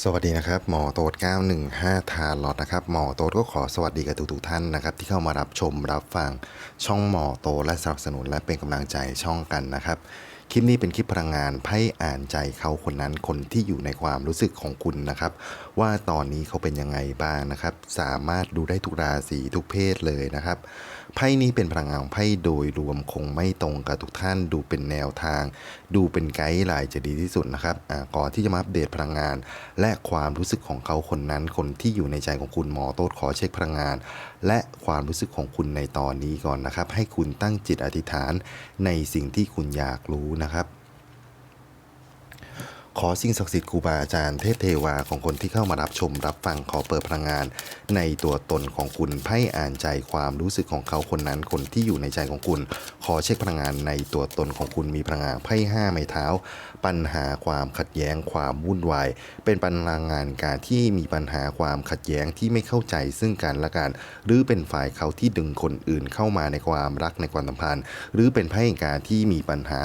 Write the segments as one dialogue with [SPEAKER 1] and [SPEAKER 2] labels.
[SPEAKER 1] สวัสดีนะครับหมอโตด915 ทานลอตนะครับหมอโตดก็ขอสวัสดีกับทุกๆท่านนะครับที่เข้ามารับชมรับฟังช่องหมอโตดและสนับสนุนและเป็นกำลังใจช่องกันนะครับคลิปนี้เป็นคลิปพลังงานไพ่อ่านใจเขาคนนั้นคนที่อยู่ในความรู้สึกของคุณนะครับ ว่าตอนนี้เขาเป็นยังไงบ้างนะครับ สามารถดูได้ทุกราศีทุกเพศเลยนะครับไพ่นี้เป็นพลังงานไพ่โดยรวมคงไม่ตรงกับทุกท่านดูเป็นแนวทาง ดูเป็นไกด์ไลน์จะดีที่สุดนะครับก่อนที่จะมาอัปเดตพลังงาน และความรู้สึกของเขาคนนั้น คนที่อยู่ในใจของคุณหมอโต๊ดขอเช็คพลังงาน และความรู้สึกของคุณในตอนนี้ก่อนนะครับ ให้คุณตั้งจิตอธิษฐานในสิ่งที่คุณอยากรู้นะครับ อสิ่งศักดิ์สิทธิ์ครูบาอาจารย์เทพเทวาของคนที่เข้ามารับชมรับฟังขอเปิดพลังงาน ในตัวตนของคุณไพ่อ่านใจความรู้สึกของเขาคนนั้นคนที่อยู่ในใจของคุณ ขอเช็คพลังงานในตัวตนของคุณมีพลังงานไพ่ห้าไม้เท้า ปัญหาความขัดแย้งความวุ่นวาย เป็นพลังงานการที่มีปัญหาความขัดแย้งที่ไม่เข้าใจซึ่งกันและกัน หรือเป็นฝ่ายเขาที่ดึงคนอื่นเข้ามาในความรักในความสัมพันธ์ หรือเป็นไพ่การที่มีปัญหา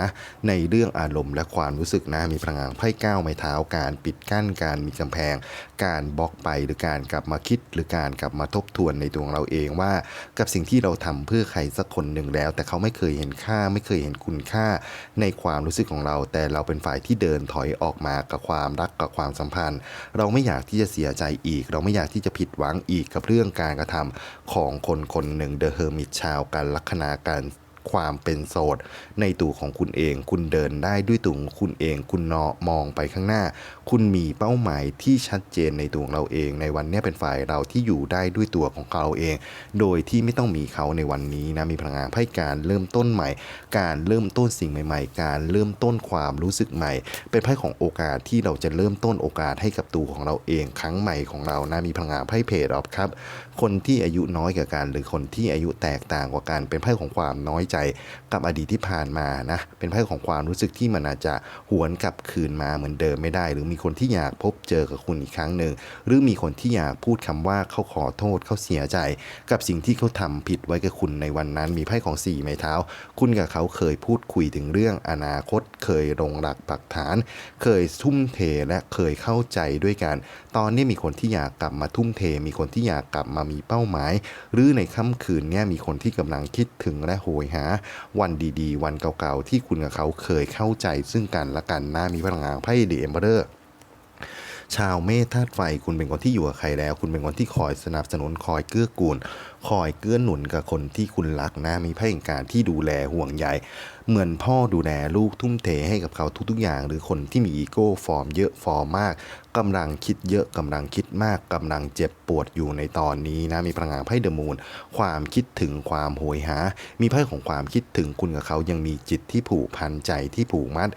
[SPEAKER 1] ในเรื่องอารมณ์และความรู้สึกนะมีพลังงานไพ่ก้าวไม้เท้า การปิดกั้นการมีกำแพง การบล็อกไปหรือการกลับมาคิด หรือการกลับมาทบทวนในตัวของเราเองว่า กับสิ่งที่เราทำเพื่อใครสักคนหนึ่งแล้ว แต่เขาไม่เคยเห็นค่า ไม่เคยเห็นคุณค่า ในความรู้สึกของเรา แต่เราเป็นฝ่ายที่เดินถอยออกมากับความรักกับความสัมพันธ์ เราไม่อยากที่จะเสียใจอีก เราไม่อยากที่จะผิดหวังอีกกับเรื่องการกระทำของคนคนหนึ่งเดอะเฮอร์มิตชาวกันลัคนาการ ความเป็นโสด ในตัวของคุณเอง คุณเดินได้ด้วยตัวของคุณเอง คุณนอมองไปข้างหน้า คุณมีเป้าหมายที่ชัดเจนในตัวของเราเอง ในวันนี้เป็นฝ่ายเราที่อยู่ได้ด้วยตัวของเราเอง โดยที่ไม่ต้องมีเขาในวันนี้นะมีพลังงานไพ่การเริ่มต้นใหม่ การเริ่มต้นสิ่งใหม่ ๆ การเริ่มต้นความรู้สึกใหม่ เป็นไพ่ของโอกาสที่เราจะเริ่มต้นโอกาสให้กับตัวของเราเอง ครั้งใหม่ของเรานะมีพลังงานไพ่เพจออฟครับคนที่อายุน้อยกว่ากันหรือคนที่อายุแตกต่างกว่ากันเป็นไพ่ของความน้อยใจกับอดีตที่ผ่านมานะเป็นไพ่ของความรู้สึกที่มันอาจจะหวนกลับคืนมาเหมือนเดิมไม่ได้ หรือมีคนที่อยากพบเจอกับคุณอีกครั้งหนึ่งหรือมีคนที่อยากพูดคำว่าเขาขอโทษเขาเสียใจ กับสิ่งที่เขาทำผิดไว้กับคุณในวันนั้น มีไพ่ของสี่ไม้เท้า คุณกับเขาเคยพูดคุยถึงเรื่องอนาคต เคยลงหลักปักฐาน เคยทุ่มเทและเคยเข้าใจด้วยกัน ตอนนี้มีคนที่อยากกลับมาทุ่มเท มีคนที่อยากกลับมามีเป้าหมาย หรือในค่ำคืนนี้มีคนที่กำลังคิดถึงและโหยหาวันดีๆ วันเก่าๆ ที่คุณกับเขาเคยเข้าใจซึ่งกันและกันหน้ามีพลังงานไพ่เดเอมเบอร์ชาวเมธาตุไฟคุณเป็นคนที่อยู่กับใครแล้ว คุณเป็นคนที่คอยสนับสนุนคอยเกื้อกูล คอยเกื้อหนุนกับคนที่คุณรักนะ มีพ่แห่งการที่ดูแลห่วงใยเหมือนพ่อดูแลลูกทุ่มเทให้กับเขาทุกๆอย่าง หรือคนที่มีอีโก้ฟอร์มเยอะฟอร์มมากกำลังคิดเยอะกำลังคิดมากกำลังเจ็บปวดอยู่ในตอนนี้นะมีพลังงานไพ่เดอะมูนความคิดถึงความโหยหา มีไพ่ของความคิดถึงคุณกับเขายังมีจิตที่ผูกพันใจที่ผูกมัด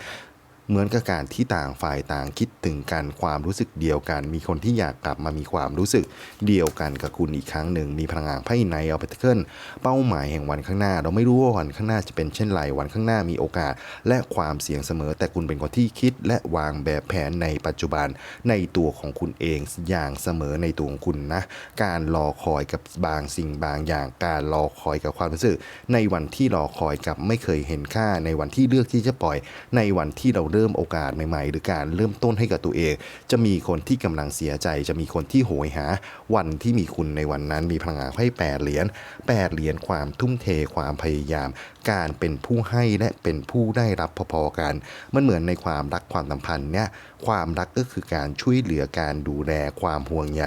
[SPEAKER 1] เหมือนกับการที่ต่างฝ่ายต่างคิดถึงกันความรู้สึกเดียวกัน มีคนที่อยากกลับมามีความรู้สึกเดียวกันกับคุณอีกครั้งหนึ่ง มีพลังงานไพ่ในเอาไปเคิลเป้าหมายแห่งวันข้างหน้า เราไม่รู้ว่าวันข้างหน้าจะเป็นเช่นไรวันข้างหน้ามีโอกาส และความเสี่ยงเสมอ แต่คุณเป็นคนที่คิดและวางแบบแผนในปัจจุบันในตัวของคุณเองอย่างเสมอในตัวของคุณนะการรอคอยกับบางสิ่งบางอย่าง การรอคอยกับความรู้สึก ในวันที่รอคอยกับไม่เคยเห็นค่าในวันที่เลือกที่จะปล่อย ในวันที่เราเริ่มโอกาสใหม่ๆ หรือการเริ่มต้นให้กับตัวเอง จะมีคนที่กำลังเสียใจ จะมีคนที่โหยหา วันที่มีคุณในวันนั้นมีพลังงานให้แปดเหรียญแปดเหรียญความทุ่มเทความพยายาม การเป็นผู้ให้และเป็นผู้ได้รับพอๆกัน มันเหมือนในความรักความสัมพันธ์เนี่ย ความรักก็คือการช่วยเหลือการดูแลความห่วงใย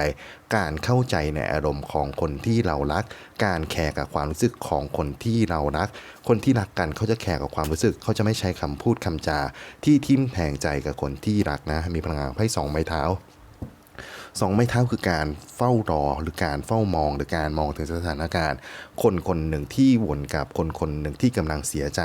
[SPEAKER 1] การเข้าใจในอารมณ์ของคนที่เรารัก การแคร์กับความรู้สึกของคนที่เรารัก คนที่รักกันเขาจะแคร์กับความรู้สึก เขาจะไม่ใช้คำพูดคำจา ที่ทิ่มแทงใจกับคนที่รักนะ มีพลังงานไพ่สองไม้เท้า สองไม้เท้าคือการเฝ้ารอหรือการเฝ้ามองหรือการมองถึงสถานการณ์ คนคนหนึ่งที่วนกับคนคนหนึ่งที่กำลังเสียใจ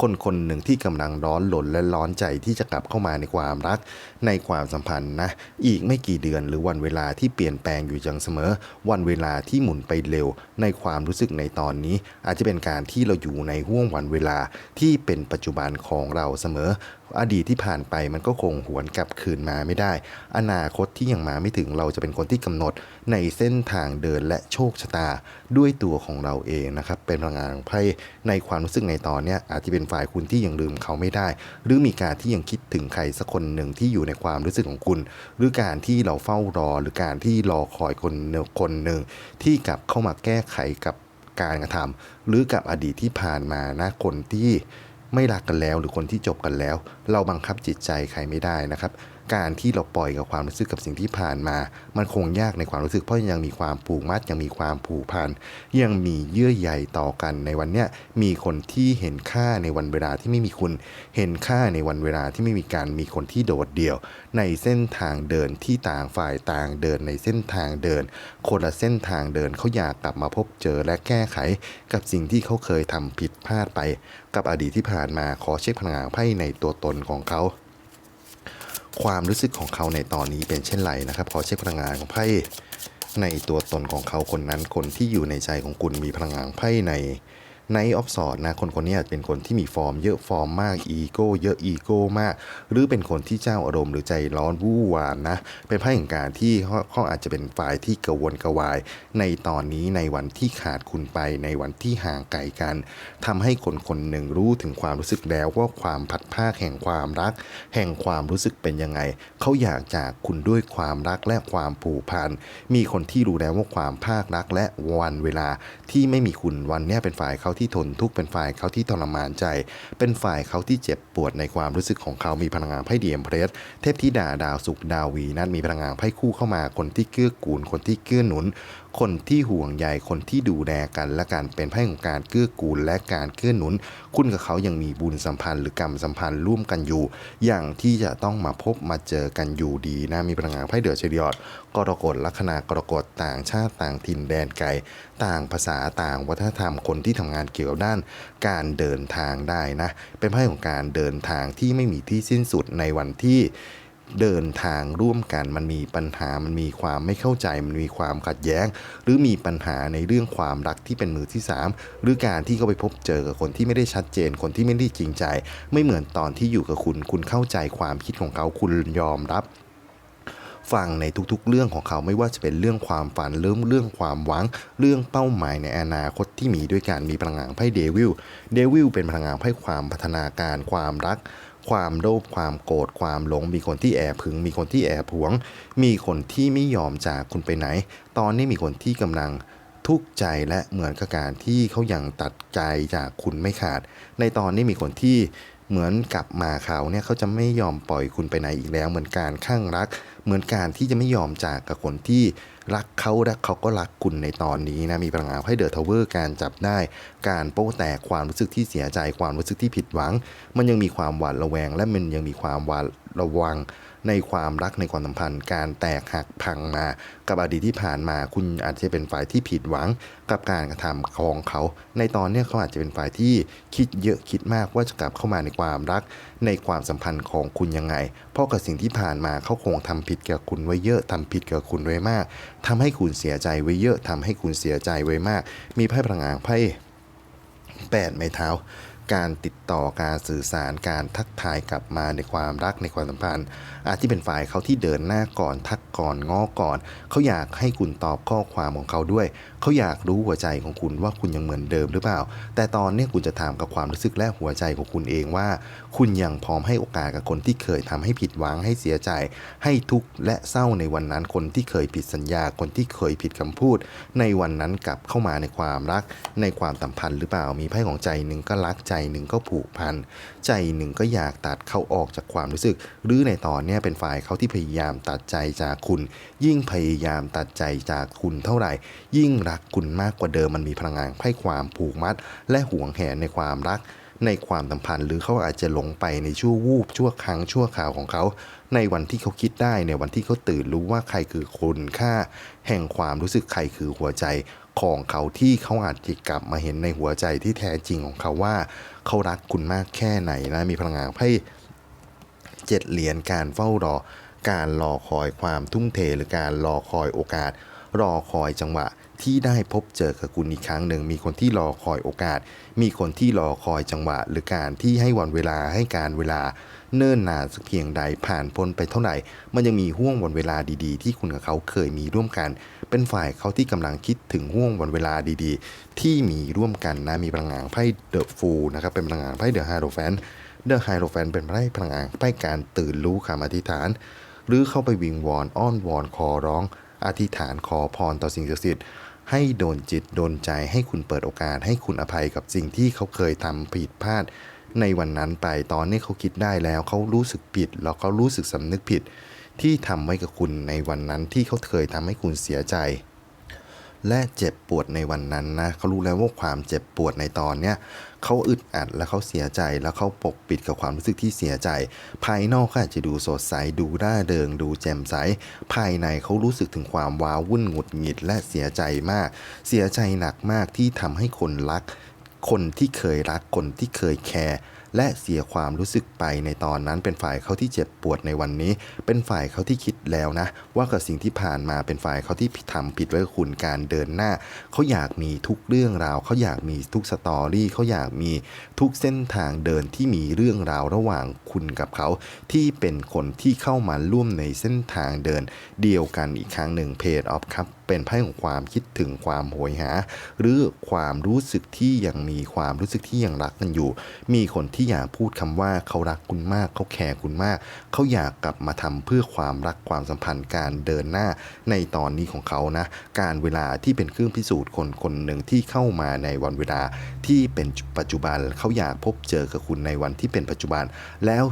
[SPEAKER 1] คนคนหนึ่งที่กำลังร้อนหลนและร้อนใจที่จะกลับเข้ามาในความรัก ในความสัมพันธ์นะอีกไม่กี่เดือนหรือวันเวลาที่เปลี่ยนแปลงอยู่อย่างเสมอ วันเวลาที่หมุนไปเร็ว ในความรู้สึกในตอนนี้ อาจจะเป็นการที่เราอยู่ในห่วงวันเวลาที่เป็นปัจจุบันของเราเสมอ อดีตที่ผ่านไปมันก็คงหวนกลับคืนมาไม่ได้ อนาคตที่ยังมาไม่ถึงเราจะเป็นคนที่กำหนดในเส้นทางเดินและโชคชะตาด้วยตัวของเราเองนะครับ เป็นพลังงานของไพ่ในความรู้สึกในตอนนี้อาจจะเป็นฝ่ายคุณที่ยังลืมเขาไม่ได้ หรือมีการที่ยังคิดถึงใครสักคนหนึ่งที่อยู่ในความรู้สึกของคุณ หรือการที่เราเฝ้ารอหรือการที่รอคอยคนหนึ่งคนหนึ่งที่กลับเข้ามาแก้ไขกับการกระทำหรือกับอดีตที่ผ่านมานะคนที่ ไม่รักกันแล้ว หรือคนที่จบกันแล้ว เราบังคับจิตใจใครไม่ได้นะครับ การที่เราปล่อยกับความรู้สึกกับสิ่งที่ผ่านมา มันคงยากในความรู้สึกเพราะยังมีความผูกมัดยังมีความผูกพันยังมีเยื่อใยต่อกันในวันเนี้ยมีคนที่เห็นค่าในวันเวลาที่ไม่มีคุณเห็นค่าในวันเวลาที่ไม่มีการมีคนที่โดดเดี่ยว ในเส้นทางเดินที่ต่างฝ่ายต่างเดินในเส้นทางเดิน คนละเส้นทางเดินเขาอยากกลับมาพบเจอและแก้ไข กับสิ่งที่เขาเคยทำผิดพลาดไป กับอดีตที่ผ่านมาขอเช็คพลังงานไพ่ในตัวตนของเขา ความรู้สึกของเขาในตอนนี้เป็นเช่นไรนะครับ ขอเช็คพลังงานของไพ่ในตัวตนของเขาคนนั้นคนที่อยู่ในใจของคุณมีพลังงานไพ่ใน ในออฟสอดนะคนคนนี้เป็นคนที่มีฟอร์มเยอะฟอร์มมากอีโก้เยอะอีโก้มาก หรือเป็นคนที่เจ้าอารมณ์หรือใจร้อนวู่วามนะ เป็นไพ่แห่งการที่เขาอาจจะเป็นฝ่ายที่กระวนกระวาย ในตอนนี้ในวันที่ขาดคุณไปในวันที่ห่างไกลกันทำให้คนคนหนึ่งรู้ถึงความรู้สึกแล้วว่าความพัดภาคแห่งความรัก แห่งความรู้สึกเป็นยังไงเขาอยากจากคุณด้วยความรักและความผูกพันมีคนที่รู้แล้วว่าความภาครักและวันเวลาที่ไม่มีคุณวันนี้เป็นฝ่ายเขาที่ทนทุกข์เป็นฝ่ายเขาที่ทรมานใจ เป็นฝ่ายเขาที่เจ็บปวดในความรู้สึกของเขามีพลังงานไพ่เดียมเพรสเทพธิดาดาวสุขดาววีนั้นมีพลังงานไพ่คู่เข้ามาคนที่เกื้อกูลคนที่เกื้อหนุน คนที่ห่วงใยคนที่ดูแลกันและการเป็นไพ่ของการเกื้อกูลและการเกื้อหนุน คุณกับเขายังมีบุญสัมพันธ์หรือกรรมสัมพันธ์ร่วมกันอยู่ อย่างที่จะต้องมาพบมาเจอกันอยู่ดีนะมีพลังงานไพ่เดือดเฉลียด กรกฎลัคนากรกฎต่างชาติต่างถิ่นแดนไกล ต่างภาษาต่างวัฒนธรรมคนที่ทำงานเกี่ยวกับด้านการเดินทางได้นะ เป็นไพ่ของการเดินทางที่ไม่มีที่สิ้นสุดในวันที่เดินทางร่วมกันมันมีปัญหามันมีความไม่เข้าใจมันมีความขัดแย้ง หรือมีปัญหาในเรื่องความรักที่เป็นมือที่สามหรือการที่เขาไปพบเจอกับคนที่ไม่ได้ชัดเจน คนที่ไม่ได้จริงใจ ไม่เหมือนตอนที่อยู่กับคุณ คุณเข้าใจความคิดของเขาคุณยอมรับ ฟังในทุกๆ เรื่องของเขาไม่ว่าจะเป็นเรื่องความฝันเรื่องเรื่องความหวัง เรื่องเป้าหมายในอนาคตที่มีด้วยการมีพลังงานไพ่เดวิลเดวิลเป็นพลังงานไพ่ความพัฒนาการความรัก ความโลภความโกรธความหลง มีคนที่แอบหึง มีคนที่แอบหวง มีคนที่ไม่ยอมจากคุณไปไหน ตอนนี้มีคนที่กำลังทุกข์ใจและเหมือนกับการที่เขายังตัดใจจากคุณไม่ขาด ในตอนนี้มีคนที่เหมือนกลับมาเขาเนี่ยเขาจะไม่ยอมปล่อยคุณไปไหนอีกแล้ว เหมือนการข้างรัก เหมือนการที่จะไม่ยอมจากกับคนที่รักเขาและเขาก็รักคุณในตอนนี้นะมีพลังงานให้เดอะทาวเวอร์การจับได้ การโป้แตกความรู้สึกที่เสียใจความรู้สึกที่ผิดหวัง มันยังมีความหวาดระแวง และมันยังมีความหวาดระวังในความรักในความสัมพันธ์ การแตกหักพังมากับอดีตที่ผ่านมา คุณอาจจะเป็นฝ่ายที่ผิดหวังกับการกระทำของเขา ในตอนนี้เขาอาจจะเป็นฝ่ายที่คิดเยอะคิดมากว่าจะกลับเข้ามาในความรัก ในความสัมพันธ์ของคุณยังไง เพราะกับสิ่งที่ผ่านมาเขาคงทำผิดกับคุณไว้เยอะทำผิดกับคุณไว้มากทำให้คุณเสียใจไว้เยอะทำให้คุณเสียใจไว้มาก มีไพ่พลังงานไพ่แปดไม้เท้า การติดต่อการสื่อสารการทักทายกลับมาในความรักในความสัมพันธ์ อาจที่เป็นฝ่ายเขาที่เดินหน้าก่อนทักก่อนง้อก่อน เขาอยากให้คุณตอบข้อความของเขาด้วยเขาอยากรู้หัวใจของคุณว่าคุณยังเหมือนเดิมหรือเปล่า แต่ตอนนี้คุณจะถามกับความรู้สึกและหัวใจของคุณเองว่า คุณยังพร้อมให้โอกาสกับคนที่เคยทำให้ผิดหวังให้เสียใจ ให้ทุกข์และเศร้าในวันนั้นคนที่เคยผิดสัญญาคนที่เคยผิดคำพูด ในวันนั้นกลับเข้ามาในความรัก ในความสัมพันธ์หรือเปล่ามีไพ่ของใจหนึ่งก็รักใจหนึ่งก็ผูกพันใจหนึ่งก็อยากตัดเขาออกจากความรู้สึก หรือในตอนนี้เป็นฝ่ายเขาที่พยายามตัดใจจากคุณ ยิ่งพยายามตัดใจจากคุณเท่าไหร่ ยิ่งรักคุณมากกว่าเดิมมันมีพลังงานไพ่ความผูกมัด และห่วงแหนในความรัก ในความสัมพันธ์ หรือเขาอาจจะหลงไปในชั่ววูบชั่วครั้งชั่วคราวของเขา ในวันที่เขาคิดได้ในวันที่เขาตื่นรู้ว่าใครคือคุณค่า แห่งความรู้สึกใครคือหัวใจของเขาที่เขาอาจจะกลับมาเห็นในหัวใจที่แท้จริงของเขาว่า เขารักคุณมากแค่ไหนนะมีพลังงานไพ่เจ็ดเหรียญการเฝ้ารอ การรอคอยความทุ่มเทหรือการรอคอยโอกาส รอคอยจังหวะ ที่ได้พบเจอกับคุณอีกครั้งหนึ่ง มีคนที่รอคอยโอกาส มีคนที่รอคอยจังหวะ หรือการที่ให้วันเวลาให้การเวลาเนิ่นนานสักเพียงใดผ่านพ้นไปเท่าไหร่ มันยังมีห่วงวันเวลาดีๆ ที่คุณกับเขาเคยมีร่วมกัน เป็นฝ่ายเขาที่กำลังคิดถึงห่วงวันเวลาดีๆ ที่มีร่วมกันนะมีพลังงานไพ่เดอะฟูนะครับเป็นพลังงานไพ่เดอะไฮโรแฟนเดอะไฮโรแฟนเป็นไพ่พลังงานไพ่การตื่นรู้คำอธิษฐาน หรือเข้าไปวิงวอนอ้อนวอนขอร้อง อธิษฐานขอพรต่อสิ่งศักดิ์สิทธิ์ ให้โดนจิตโดนใจให้คุณเปิดโอกาส ให้คุณอภัยกับสิ่งที่เขาเคยทำผิดพลาด ในวันนั้นไปตอนนี้เขาคิดได้แล้วเขารู้สึกผิด แล้วเขารู้สึกสำนึกผิด ที่ทำไว้กับคุณในวันนั้นที่เขาเคยทำให้คุณเสียใจ และเจ็บปวดในวันนั้นนะเขารู้แล้วว่าความเจ็บปวดในตอนเนี้ย เขาอึดอัดและเขาเสียใจแล้วเขาปกปิดกับความรู้สึกที่เสียใจ ภายนอกเขาอาจจะดูสดใสดูร่าเริงดูแจ่มใส ภายในเขารู้สึกถึงความว้าวุ่นหงุดหงิดและเสียใจมาก เสียใจหนักมากที่ทำให้คนรัก คนที่เคยรักคนที่เคยแคร์ และเสียความรู้สึกไปในตอนนั้นเป็นฝ่ายเขาที่เจ็บปวดในวันนี้ เป็นฝ่ายเขาที่คิดแล้วนะ ว่ากับสิ่งที่ผ่านมาเป็นฝ่ายเขาที่ทำผิดไว้กับคุณการเดินหน้า เขาอยากมีทุกเรื่องราว เขาอยากมีทุกสตอรี่เขาอยากมีทุกเส้นทางเดินที่มีเรื่องราวระหว่างคุณกับเขา ที่เป็นคนที่เข้ามาร่วมในเส้นทางเดิน เดียวกันอีกครั้งหนึ่งเพจออฟครับ เป็นไพ่ของความคิดถึงความโหยหา หรือความรู้สึกที่ยังมีความรู้สึกที่ยังรักกันอยู่ มีคนที่อยากพูดคำว่าเขารักคุณมากเขาแคร์คุณมาก เขาอยากกลับมาทำเพื่อความรักความสัมพันธ์การเดินหน้าในตอนนี้ของเขานะ การเวลาที่เป็นเครื่องพิสูจน์คนคนหนึ่งที่เข้ามาในวันเวลาที่เป็นปัจจุบันเขาอยากพบเจอกับคุณในวันที่เป็นปัจจุบัน แล้ว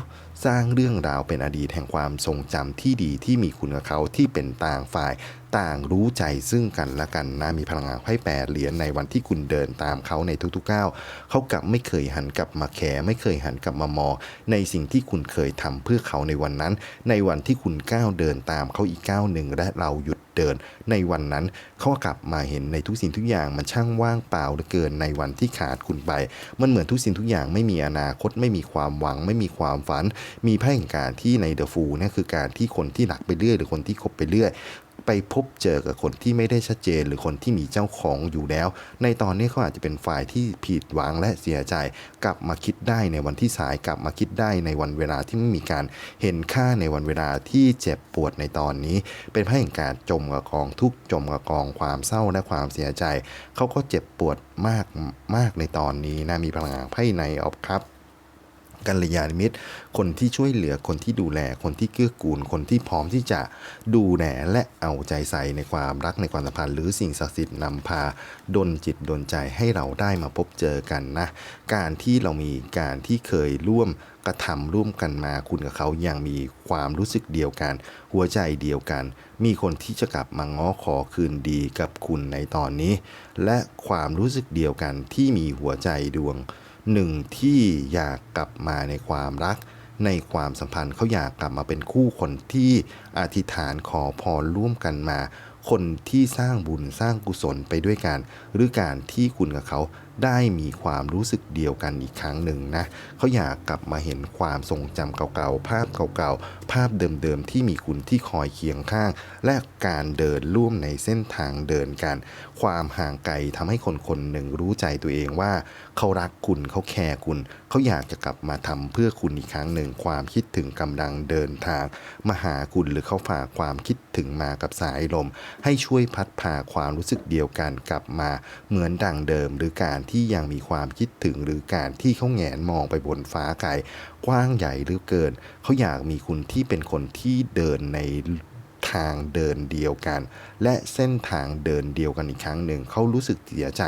[SPEAKER 1] สร้างเรื่องราวเป็นอดีตแห่งความทรงจำที่ดีที่มีคุณกับเขาที่เป็นต่างฝ่ายต่างรู้ใจซึ่งกันและกันนะมีพลังงานไพ่แปดเหรียญในวันที่คุณเดินตามเขาในทุกๆก้าวเขากลับไม่เคยหันกลับมาแคร์ไม่เคยหันกลับมามองในสิ่งที่คุณเคยทำเพื่อเขาในวันนั้น ในวันที่คุณก้าวเดินตามเขาอีกก้าวหนึ่งและเราหยุดเดิน ในวันนั้นเขากลับมาเห็นในทุกสิ่งทุกอย่างมันช่างว่างเปล่าเหลือเกินในวันที่ขาดคุณไป มันเหมือนทุกสิ่งทุกอย่างไม่มีอนาคตไม่มีความหวังไม่มีความฝัน มีไพ่แห่งการที่ในเดอะฟูนี่คือการที่คนที่หลักไปเรื่อยหรือคนที่คบไปเรื่อย ไปพบเจอกับคนที่ไม่ได้ชัดเจน หรือคนที่มีเจ้าของอยู่แล้ว ในตอนนี้เขาอาจจะเป็นฝ่ายที่ผิดหวังและเสียใจ กลับมาคิดได้ในวันที่สายกลับมาคิดได้ในวันเวลาที่ไม่มีการเห็นค่าในวันเวลาที่เจ็บปวดในตอนนี้ เป็นไพ่แห่งการจมกับกองทุกข์จมกับกองความเศร้าและความเสียใจเขาก็เจ็บปวดมากมากในตอนนี้นะมีพลังงานไพ่ในออฟครับ กัลยาณมิตร คนที่ช่วยเหลือคนที่ดูแลคนที่เกื้อกูล คนที่พร้อมที่จะดูแลและเอาใจใส่ในความรักในความสัมพันธ์หรือสิ่งศักดิ์สิทธิ์นำพาดลจิตดลใจให้เราได้มาพบเจอกันนะ การที่เรามีการที่เคยร่วมกระทำร่วมกันมาคุณกับเขายังมีความรู้สึกเดียวกัน หัวใจเดียวกัน มีคนที่จะกลับมาง้อขอคืนดีกับคุณในตอนนี้ และความรู้สึกเดียวกันที่มีหัวใจดวง หนึ่งที่อยากกลับมาในความรัก ในความสัมพันธ์เขาอยากกลับมาเป็นคู่คนที่อธิษฐานขอพรร่วมกันมา คนที่สร้างบุญสร้างกุศลไปด้วยกัน หรือการที่คุณกับเขา ได้มีความรู้สึกเดียวกันอีกครั้งหนึ่งนะเขาอยากกลับมาเห็นความทรงจำเก่าๆ ภาพเก่าๆ ภาพเดิมๆ ที่มีคุณที่คอยเคียงข้าง และการเดินร่วมในเส้นทางเดินกัน ความห่างไกลทำให้คนคนหนึ่งรู้ใจตัวเองว่า เขารักคุณเขาแคร์คุณ เขาอยากจะกลับมาทำเพื่อคุณอีกครั้งหนึ่งความคิดถึงกำลังเดินทาง มาหาคุณหรือเขาฝากความคิดถึงมากับสายลม ให้ช่วยพัดพาความรู้สึกเดียวกันกลับมาเหมือนดังเดิมหรือการที่ยังมีความคิดถึงหรือการที่เขาแงนมองไปบนฟ้าไกลกว้างใหญ่หรือเกิน เขาอยากมีคุณที่เป็นคนที่เดินใน ทางเดินเดียวกัน และเส้นทางเดินเดียวกันอีกครั้งหนึ่งเขารู้สึกเสียใจ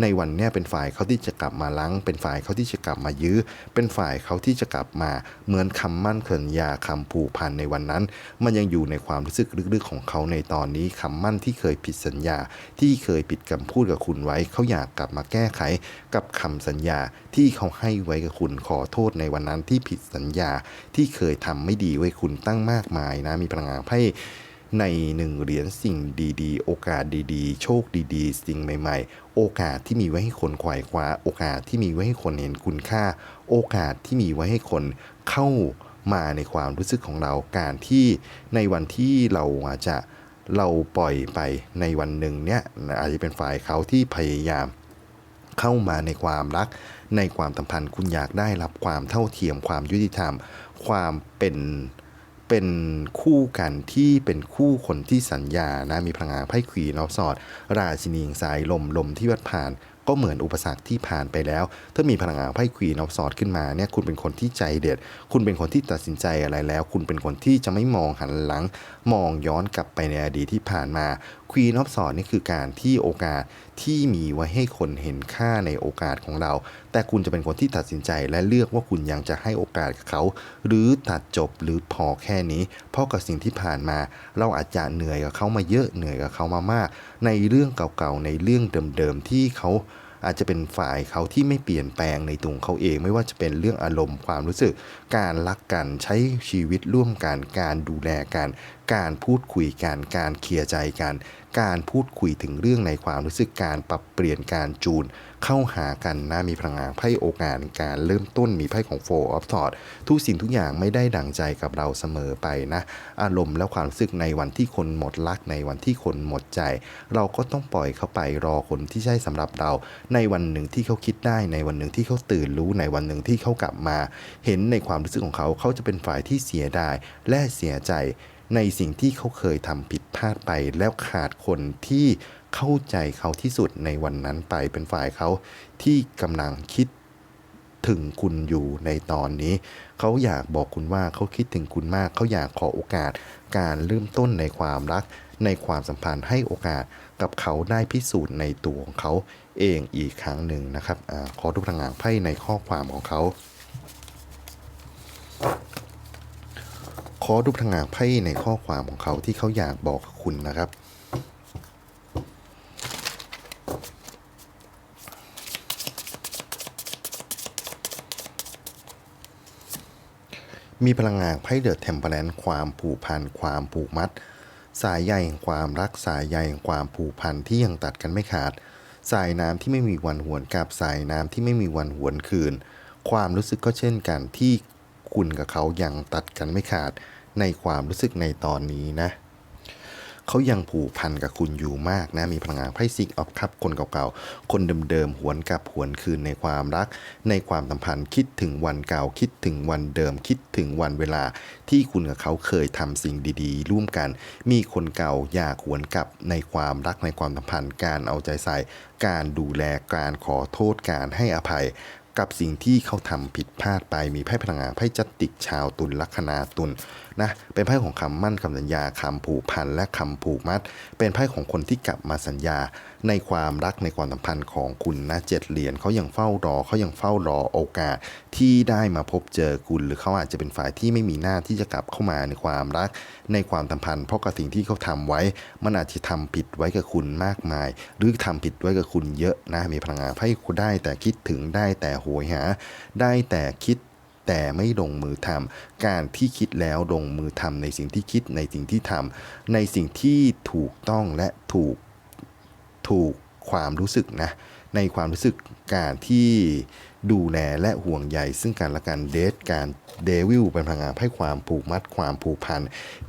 [SPEAKER 1] ในวันนี้เป็นฝ่ายเขาที่จะกลับมาล้างเป็นฝ่ายเขาที่จะกลับมายื้อ เป็นฝ่ายเขาที่จะกลับมาเหมือนคำมั่นสัญญาคำผูกพันในวันนั้น มันยังอยู่ในความรู้สึกลึกๆของเขาในตอนนี้คำมั่นที่เคยผิดสัญญา ที่เคยผิดคำพูดกับคุณไว้ เขาอยากกลับมาแก้ไขกับคำสัญญาที่เขาให้ไว้กับคุณขอโทษในวันนั้นที่ผิดสัญญาที่เคยทำไม่ดีไว้คุณตั้งมากมายนะมีพลังงานไพ่ ในหนึ่งเหรียญสิ่งดีๆ โอกาสดีๆ โชคดีๆ สิ่งใหม่ๆ โอกาสที่มีไว้ให้คนขวายคว้า โอกาสที่มีไว้ให้คนเห็นคุณค่า โอกาสที่มีไว้ให้คนเข้ามาในความรู้สึกของเราการที่ในวันที่เราอาจจะเราปล่อยไปในวันหนึ่งเนี่ยอาจจะเป็นฝ่ายเขาที่พยายามเข้ามาในความรัก ในความสัมพันธ์คุณอยากได้รับความเท่าเทียมความยุติธรรม ความเป็น เป็นคู่กันที่เป็นคู่คนที่สัญญานะมีพลังงานไพ่ขวีนอสอด ราชินีงสายลมลมที่วัดผ่านก็เหมือนอุปสรรคที่ผ่านไปแล้ว ถ้ามีพลังงานไพ่ควีนออฟสอดขึ้นมาเนี่ยคุณเป็นคนที่ใจเด็ด คุณเป็นคนที่ตัดสินใจอะไรแล้ว คุณเป็นคนที่จะไม่มองหันหลัง มองย้อนกลับไปในอดีตที่ผ่านมา ควีนออฟสอดนี่คือการที่โอกาสที่มีไว้ให้คนเห็นค่าในโอกาสของเรา แต่คุณจะเป็นคนที่ตัดสินใจและเลือกว่าคุณยังจะให้โอกาสกับเขา หรือตัดจบหรือพอแค่นี้ เพราะกับสิ่งที่ผ่านมา เราอาจจะเหนื่อยกับเขามาเยอะเหนื่อยกับเขามามาก ในเรื่องเก่าๆในเรื่องเดิมๆที่เขาอาจจะเป็นฝ่ายเขาที่ไม่เปลี่ยนแปลงในตัวเขาเอง ไม่ว่าจะเป็นเรื่องอารมณ์ความรู้สึก การรักกันใช้ชีวิตร่วมกัน การดูแลกัน การพูดคุยกัน การเคลียร์ใจกัน การพูดคุยถึงเรื่องในความรู้สึกการปรับเปลี่ยนการจูน เข้าหากันนะมีพลังงานไพ่โอกาสการเริ่มต้นมีไพ่ของโฟร์ออฟทอดทุกสิ่งทุกอย่างไม่ได้ดั่งใจกับเราเสมอไปนะ อารมณ์และความรู้สึกในวันที่คนหมดรักในวันที่คนหมดใจ เราก็ต้องปล่อยเขาไปรอคนที่ใช่สำหรับเรา ในวันหนึ่งที่เขาคิดได้ในวันหนึ่งที่เขาตื่นรู้ในวันหนึ่งที่เขากลับมา เห็นในความรู้สึกของเขาเขาจะเป็นฝ่ายที่เสียดายและเสียใจ ในสิ่งที่เขาเคยทำผิดพลาดไป แล้วขาดคนที่เข้าใจเขาที่สุดในวันนั้นไปเป็นฝ่ายเขาที่กำลังคิดถึงคุณอยู่ในตอนนี้ เขาอยากบอกคุณว่าเขาคิดถึงคุณมาก เขาอยากขอโอกาส การเริ่มต้นในความรัก ในความสัมพันธ์ให้โอกาสกับเขาได้พิสูจน์ในตัวของเขาเองอีกครั้งหนึ่งนะครับอขอดูพลังงานไพ่ในข้อความของเขา ขอดูพลังงานไพ่ในข้อความของเขาที่เขาอยากบอกคุณนะครับ มีพลังงานไพ่เดือดเทมเพลนความผูกพันความผูกมัด สายใยแห่งความรักสายใยแห่งความผูกพันที่ยังตัดกันไม่ขาด สายน้ำที่ไม่มีวันหวนกลับสายน้ำที่ไม่มีวันหวนคืน ความรู้สึกก็เช่นกันที่คุณกับเขายังตัดกันไม่ขาด ในความรู้สึกในตอนนี้นะเขายังผูกพันกับคุณอยู่มากนะ มีพลังงานไพ่ซิกออฟคัพคนเก่าๆ คนเดิมๆ หวนกลับหวนคืนในความรัก ในความสัมพันธ์คิดถึงวันเก่า คิดถึงวันเดิม คิดถึงวันเวลา ที่คุณกับเขาเคยทำสิ่งดี ๆ ร่วมกัน มีคนเก่าอยากหวนกลับในความรักในความสัมพันธ์ การเอาใจใส่ การดูแล การขอโทษ การให้อภัย กับสิ่งที่เขาทำผิดพลาดไปมีไพ่พลังงานไพ่จัตติกชาวตุลลัคนาตุลนะเป็นไพ่ของคำมั่นคำสัญญาคำผูกพันและคำผูกมัด เป็นไพ่ของคนที่กลับมาสัญญาในความรักในความสัมพันธ์ของคุณนะเจ็ดเหรียญเขายังเฝ้ารอเขายังเฝ้ารอโอกาสที่ได้มาพบเจอคุณ หรือเขาอาจจะเป็นฝ่ายที่ไม่มีหน้าที่จะกลับเข้ามาในความรัก ในความสัมพันธ์ เพราะกับสิ่งที่เขาทำไว้ มันอาจจะทำผิดไว้กับคุณมากมาย หรือทำผิดไว้กับคุณเยอะนะมีพลังงานไพ่คุณได้แต่คิดถึงได้แต่โหยหา ได้แต่คิดแต่ไม่ลงมือทำการที่คิดแล้วลงมือทำในสิ่งที่คิดในสิ่งที่ทำในสิ่งที่ถูกต้องและถูกถูกความรู้สึกนะในความรู้สึก การที่ดูแลและห่วงใยซึ่งกันและกันเดทการเดวิลเป็นพลังงานให้ความผูกมัดความผูกพัน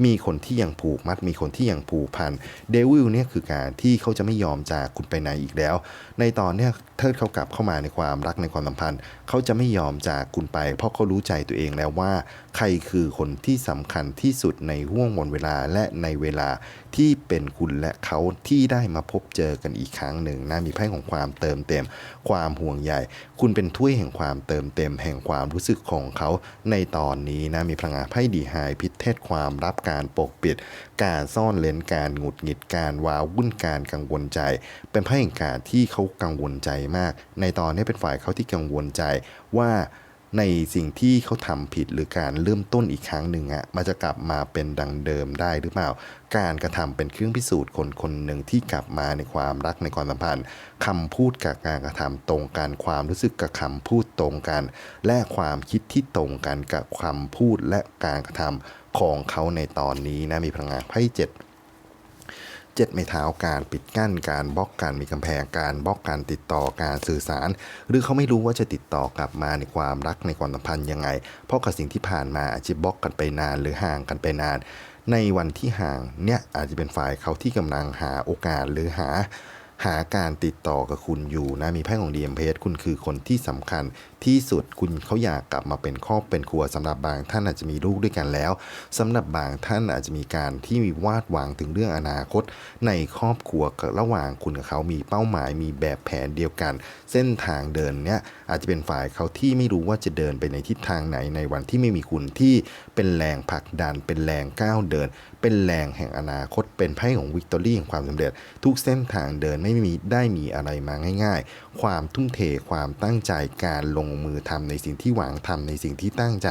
[SPEAKER 1] มีคนที่ยังผูกมัด มีคนที่ยังผูกพันเดวิลเนี่ยคือการที่เขาจะไม่ยอมจากคุณไปไหนอีกแล้ว ในตอนเนี้ยเทิดเขากลับเข้ามาในความรักในความสัมพันธ์ เขาจะไม่ยอมจากคุณไป เพราะเขารู้ใจตัวเองแล้วว่า ใครคือคนที่สำคัญที่สุดในห่วงวันเวลาและในเวลาที่เป็นคุณและเขาที่ได้มาพบเจอกันอีกครั้งหนึ่งนะมีไพ่ของความเติมเต็ม ความห่วงใยคุณเป็นถ้วยแห่งความเติมเต็มแห่งความรู้สึกของเขาในตอนนี้นะมีพลังงานไพ่ดีไฮพิเทศความรับการปกปิด การซ่อนเลนการหงุดหงิดการว้าวุ่นการกังวลใจ เป็นไพ่แห่งการที่เขากังวลใจมาก ในตอนนี้เป็นฝ่ายเขาที่กังวลใจว่า ในสิ่งที่เขาทำผิดหรือการเริ่มต้นอีกครั้งหนึ่งอะมันจะกลับมาเป็นดังเดิมได้หรือเปล่า การกระทำเป็นเครื่องพิสูจน์คนคนหนึ่งที่กลับมาในความรักในความสัมพันธ์คำพูดกับการกระทำตรงกันความรู้สึกกับคำพูดตรงกัน และความคิดที่ตรงกันกับคำพูดและการกระทำของเขาในตอนนี้นะมีพลังงานไพ่เจ็ด เจ็ดไม้เท้าการปิดกั้นการบล็อกการมีกำแพงการบล็อกการติดต่อการสื่อสาร หรือเขาไม่รู้ว่าจะติดต่อกลับมาในความรักในความสัมพันธ์ยังไง เพราะกับสิ่งที่ผ่านมาอาจจะบล็อกกันไปนานหรือห่างกันไปนาน ในวันที่ห่างเนี่ยอาจจะเป็นฝ่ายเขาที่กำลังหาโอกาสหรือหา หาการติดต่อกับคุณอยู่นะมีไพ่ของดีเอ็มเพคุณคือคนที่สำคัญที่สุดคุณเขาอยากกลับมาเป็นครอบเป็นครัวสำหรับบางท่านอาจจะมีลูกด้วยกันแล้วสำหรับบางท่านอาจจะมีการที่มีวาดหวังถึงเรื่องอนาคต ในครอบครัวระหว่างคุณกับเขามีเป้าหมาย มีแบบแผนเดียวกัน เส้นทางเดินเนี้ยอาจจะเป็นฝ่ายเขาที่ไม่รู้ว่าจะเดินไปในทิศทางไหนในวันที่ไม่มีคุณที่เป็นแรงผลักดันเป็นแรงก้าวเดิน เป็นแรงแห่งอนาคต เป็นไพ่ของวิกตอรี่แห่งความสำเร็จ ทุกเส้นทางเดินไม่มีได้มีอะไรมาง่าย ๆ ความทุ่มเทความตั้งใจการลงมือทำในสิ่งที่หวังทำในสิ่งที่ตั้งใจ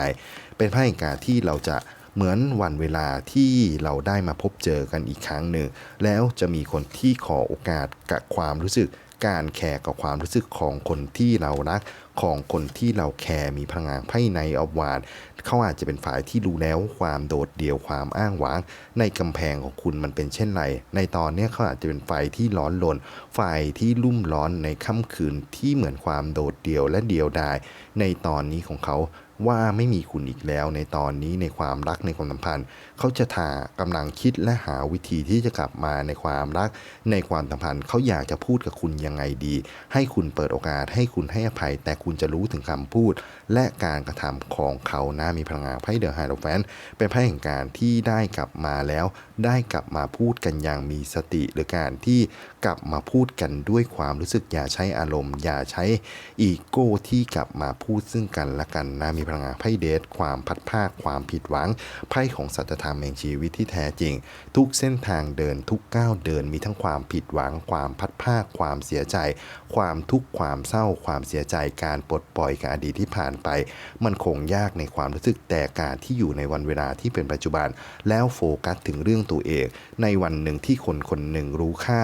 [SPEAKER 1] เป็นไพ่แห่งการที่เราจะเหมือนวันเวลาที่เราได้มาพบเจอกันอีกครั้งหนึ่ง แล้วจะมีคนที่ขอโอกาสกับความรู้สึก การแคร์กับความรู้สึกของคนที่เรารักของคนที่เราแคร์มีพลังงานไพ่ในอวานเขาอาจจะเป็นฝ่ายที่รู้แล้วความโดดเดี่ยวความอ้างว้าง ในกำแพงของคุณมันเป็นเช่นไร ในตอนนี้เขาอาจจะเป็นไฟที่ร้อนรนไฟที่ลุ่มร้อนในค่ำคืนที่เหมือนความโดดเดี่ยวและเดียวดายในตอนนี้ของเขาว่าไม่มีคุณอีกแล้วในตอนนี้ในความรักในความสัมพันธ์ เขาจะทากำลังคิดและหาวิธีที่จะกลับมาในความรัก ในความสัมพันธ์เขาอยากจะพูดกับคุณยังไงดี ให้คุณเปิดโอกาสให้คุณให้อภัย แต่คุณจะรู้ถึงคำพูด และการกระทำของเขานะมีพลังงานไพ่เดอะไฮโลแฟนเป็นไพ่แห่งการที่ได้กลับมาแล้ว ได้กลับมาพูดกันอย่างมีสติหรือการที่กลับมาพูดกันด้วยความรู้สึกอย่าใช้อารมณ์ อย่าใช้อีโก้ที่กลับมาพูดซึ่งกันและกันนะมีพลังงานไพ่เดทความพัดภาคความผิดหวังไพ่ของสัจธรรมแห่งชีวิตที่แท้จริง ทุกเส้นทางเดินทุกก้าวเดินมีทั้งความผิดหวังความพัดภาคความเสียใจ ความทุกข์ความเศร้าความเสียใจการปลดปล่อยกับอดีตที่ผ่านไป มันคงยากในความรู้สึกแต่การที่อยู่ในวันเวลาที่เป็นปัจจุบัน แล้วโฟกัสถึงเรื่องตัวเอง ในวันหนึ่งที่คนคนหนึ่งรู้ค่า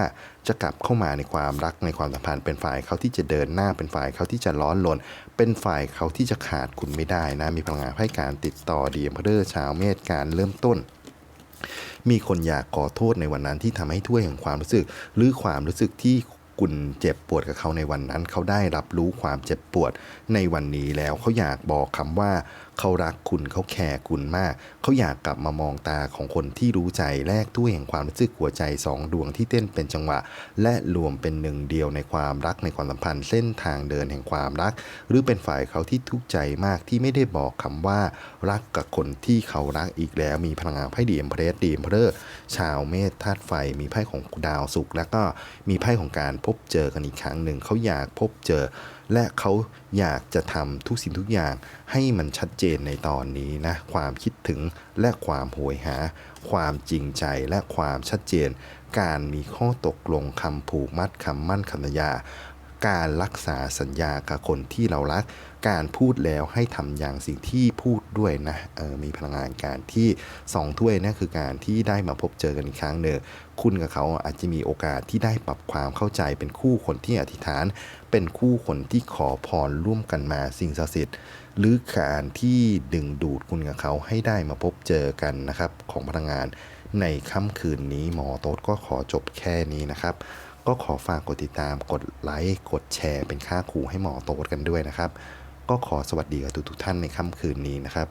[SPEAKER 1] จะกลับเข้ามาในความรักในความสัมพันธ์เป็นฝ่ายเขาที่จะเดินหน้าเป็นฝ่ายเขาที่จะร้อนรน เป็นฝ่ายเขาที่จะขาดคุณไม่ได้นะ มีพลังงานให้การติดต่อดีเอ็มเพอร์ชาวเมธการเริ่มต้น มีคนอยากขอโทษในวันนั้นที่ทำให้ถ้วยแห่งความรู้สึก หรือความรู้สึกที่คุณเจ็บปวดกับเขาในวันนั้น เขาได้รับรู้ความเจ็บปวดในวันนี้แล้วเขาอยากบอกคำว่า เขารักคุณเขาแคร์คุณมาก เขาอยากกลับมามองตาของคนที่รู้ใจแลกถ้วยแห่งความรู้สึกหัวใจสองดวงที่เต้นเป็นจังหวะ และรวมเป็นหนึ่งเดียวในความรักในความสัมพันธ์เส้นทางเดินแห่งความรัก หรือเป็นฝ่ายเขาที่ทุกข์ใจมากที่ไม่ได้บอกคำว่ารักกับคนที่เขารักอีกแล้วมีพลังงานไพ่ดีเอ็มเพรสดีเอ็มเพรสชาวเมษธาตุไฟมีไพ่ของดาวศุกร์แล้วก็มีไพ่ของการพบเจอกันอีกครั้งหนึ่งเขาอยากพบเจอ และเขาอยากจะทำทุกสิ่งทุกอย่างให้มันชัดเจนในตอนนี้นะ ความคิดถึงและความโหยหา ความจริงใจและความชัดเจน การมีข้อตกลงคำผูกมัดคำมั่นคำสัญญา การรักษาสัญญากับคนที่เรารัก การพูดแล้วให้ทำอย่างสิ่งที่พูดด้วยนะออมีพลังงานการที่สองถ้วยนั่นคือการที่ได้มาพบเจอกันอีกครั้งหนึ่งคุณกับเขาอาจจะมีโอกาสที่ได้ปรับความเข้าใจเป็นคู่คนที่อธิษฐาน เป็นคู่คนที่ขอพรร่วมกันมาสิ่งศักดิ์สิทธิ์หรือการที่ดึงดูดคุณกับเขาให้ได้มาพบเจอกันนะครับของพลังงานในค่ำคืนนี้หมอโต๊ดก็ขอจบแค่นี้นะครับ ก็ขอฝากกดติดตามกดไลค์กดแชร์เป็นค่าครูให้หมอโต๊ดกันด้วยนะครับ ก็ขอสวัสดีกับทุกๆท่านในค่ำคืนนี้นะครับ